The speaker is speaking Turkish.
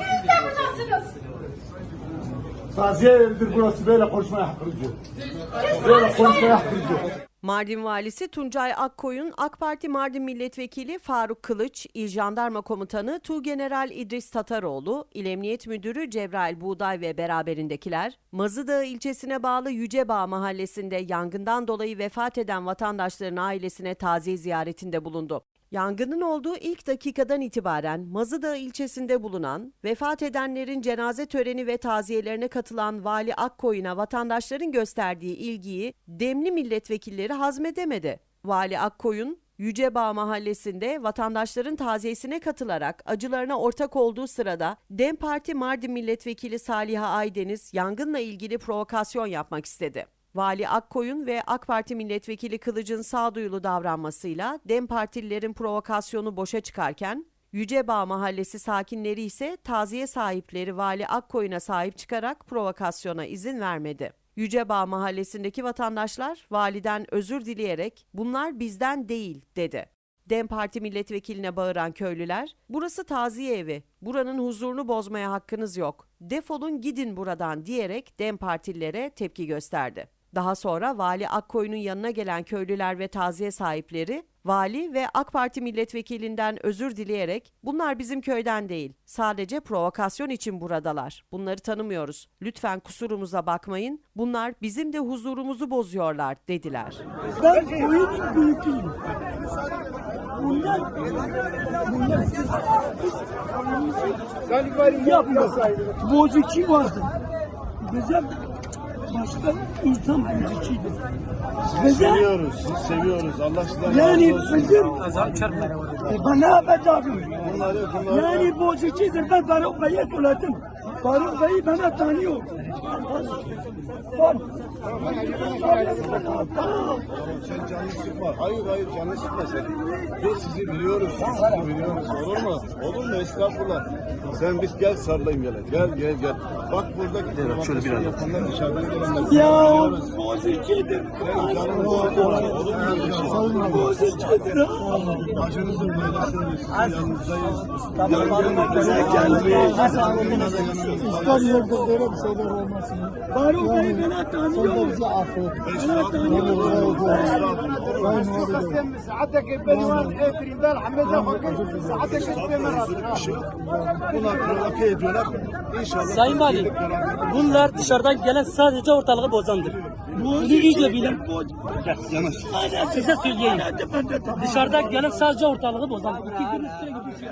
Hepiniz de buradasınız. Taziye evidir burası böyle konuşmaya hakkınız yok. Böyle konuşmaya hakkınız yok. Mardin Valisi Tuncay Akkoyun, AK Parti Mardin Milletvekili Faruk Kılıç, İl Jandarma Komutanı Tuğgeneral İdris Tataroğlu, İl Emniyet Müdürü Cebrail Buğday ve beraberindekiler, Mazıdağı ilçesine bağlı Yücebağ mahallesinde yangından dolayı vefat eden vatandaşların ailesine taziye ziyaretinde bulundu. Yangının olduğu ilk dakikadan itibaren Mazıdağı ilçesinde bulunan, vefat edenlerin cenaze töreni ve taziyelerine katılan Vali Akkoyun'a vatandaşların gösterdiği ilgiyi Demli milletvekilleri hazmedemedi. Vali Akkoyun, Yücebağ mahallesinde vatandaşların taziyesine katılarak acılarına ortak olduğu sırada DEM Parti Mardin Milletvekili Saliha Aydeniz yangınla ilgili provokasyon yapmak istedi. Vali Akkoyun ve AK Parti Milletvekili Kılıç'ın sağduyulu davranmasıyla DEM Partililerin provokasyonu boşa çıkarken, Yücebağ Mahallesi sakinleri ise taziye sahipleri Vali Akkoyun'a sahip çıkarak provokasyona izin vermedi. Yücebağ Mahallesi'ndeki vatandaşlar validen özür dileyerek bunlar bizden değil dedi. DEM Parti milletvekiline bağıran köylüler, burası taziye evi, buranın huzurunu bozmaya hakkınız yok, defolun gidin buradan diyerek DEM partililere tepki gösterdi. Daha sonra Vali Akkoyun'un yanına gelen köylüler ve taziye sahipleri, Vali ve AK Parti milletvekilinden özür dileyerek bunlar bizim köyden değil, sadece provokasyon için buradalar. Bunları tanımıyoruz. Lütfen kusurumuza bakmayın. Bunlar bizim de huzurumuzu bozuyorlar dediler. Ben oyunun büyüklüyüm. Bunlar, bunlar siz yapma. Bozuki vardı. Bizim başka insan bozukiydi. Bizim Seviyoruz, sizi seviyoruz. Allah sizden yani razı olsun. bizim e, ben ne yapacağım? Bunları, bunları Yani bozukidir. Ben Faruk Bey'e söyledim. Faruk Bey bana tanıyor. Bak. sen canını sıkma. Hayır hayır canını sıkma sen. Biz sizi biliyoruz, sizi biliyoruz. Olur mu? Olur mu? Estağfurullah. Sen biz gel sarılayım gel. Gel gel gel. Bak buradaki şöyle biraz yapanlar dışarıdan gelenler. Ya bozukidir. Sen canını sıkma. Olur mu? Bozukidir ha. Acınızın böylesiniz. Sizin yanınızdayız. İster yerde böyle bir şeyler olmasın. Faruk Bey bana tanıyor. bizi affet. Bana tanıyor. ساعتك البنوان خيبرين حمد ساعتك Bir şey yok. Bunlar provoke ediyorlar. İnşallah. Sayın Vali, bunlar dışarıdan gelen sadece ortalığı bozandır. Bunu iyice bilin. Yanaş. Size söyleyeyim. Dışarıdan gelen sadece ortalığı bozandır. İki gün üstüne gibi bir şey.